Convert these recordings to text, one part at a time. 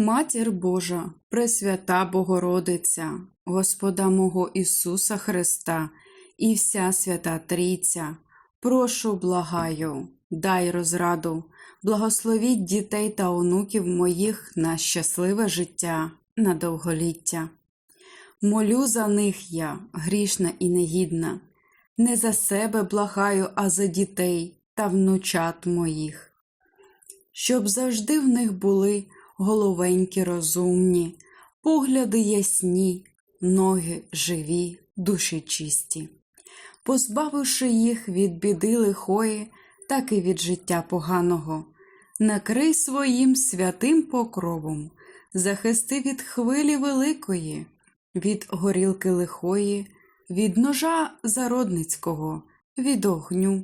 Матір Божа, Пресвята Богородиця, Господа мого Ісуса Христа і вся свята Трійця, прошу, благаю, дай розраду, благословіть дітей та онуків моїх на щасливе життя, на довголіття. Молю за них я, грішна і негідна, не за себе благаю, а за дітей та внучат моїх, щоб завжди в них були головенькі розумні, погляди ясні, ноги живі, душі чисті, позбавивши їх від біди лихої, так і від життя поганого, накрий своїм святим покровом, захисти від хвилі великої, від горілки лихої, від ножа зародницького, від огню,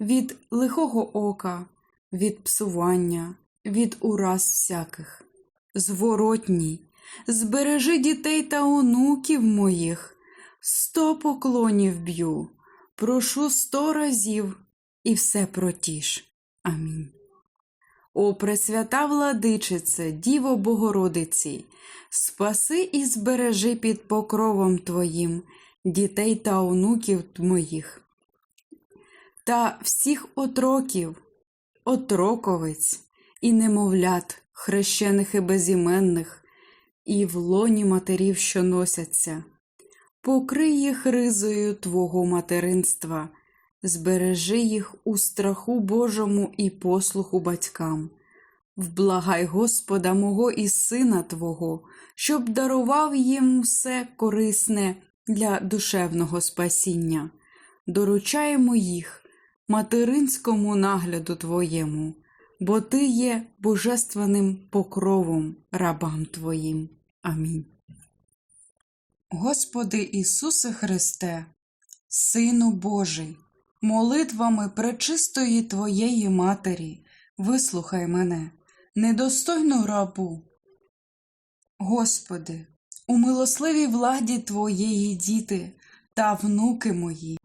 від лихого ока, від псування, від ураз всяких. Зворотній, збережи дітей та онуків моїх, сто поклонів б'ю, прошу сто разів і все протіш. Амінь. О Пресвята владичице, Діво Богородиці, спаси і збережи під покровом Твоїм дітей та онуків моїх, та всіх отроків, отроковиць і немовлят, хрещених і безіменних, і в лоні матерів, що носяться. Покрий їх ризою Твого материнства, збережи їх у страху Божому і послуху батькам. Вблагай Господа мого і Сина Твого, щоб дарував їм все корисне для душевного спасіння. Доручаємо їх материнському нагляду Твоєму, бо Ти є божественним покровом рабам Твоїм. Амінь. Господи Ісусе Христе, Сину Божий, молитвами пречистої Твоєї Матері, вислухай мене, недостойну рабу. Господи, у милосливій владі Твоєї діти та внуки мої,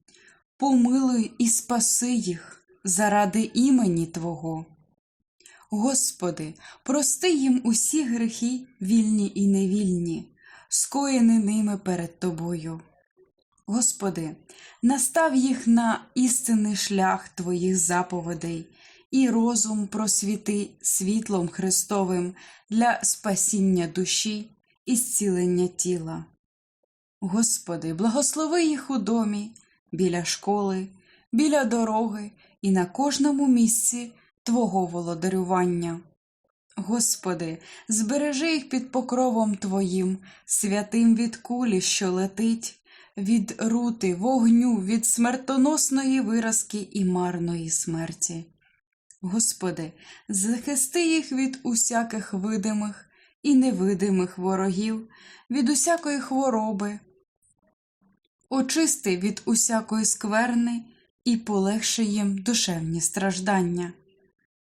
помилуй і спаси їх заради імені Твого. Господи, прости їм усі грехи, вільні і невільні, скоєні ними перед Тобою. Господи, настав їх на істинний шлях Твоїх заповідей і розум просвіти світлом Христовим для спасіння душі і зцілення тіла. Господи, благослови їх у домі, біля школи, біля дороги і на кожному місці Твого володарювання. Господи, збережи їх під покровом Твоїм, святим від кулі, що летить, від рути, вогню, від смертоносної виразки і марної смерті. Господи, захисти їх від усяких видимих і невидимих ворогів, від усякої хвороби, очисти від усякої скверни і полегши їм душевні страждання.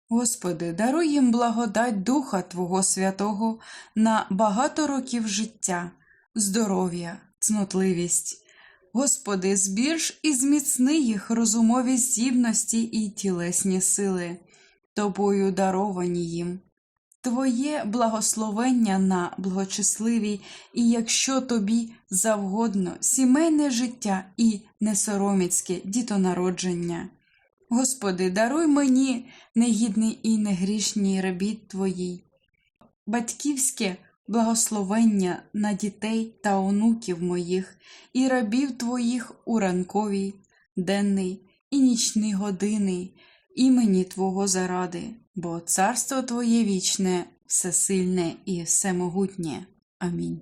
Господи, даруй їм благодать Духа Твого Святого на багато років життя, здоров'я, цнотливість. Господи, збільш і зміцни їх розумові здібності і тілесні сили, Тобою даровані їм. Твоє благословення на благочесливі, і якщо тобі завгодно, сімейне життя і несороміцьке дітонародження. Господи, даруй мені, негідний і негрішній рабіт Твоїй, батьківське благословення на дітей та онуків моїх, і рабів Твоїх у ранковій, денний і нічні години, імені Твого заради, бо царство Твоє вічне, всесильне і всемогутнє. Амінь.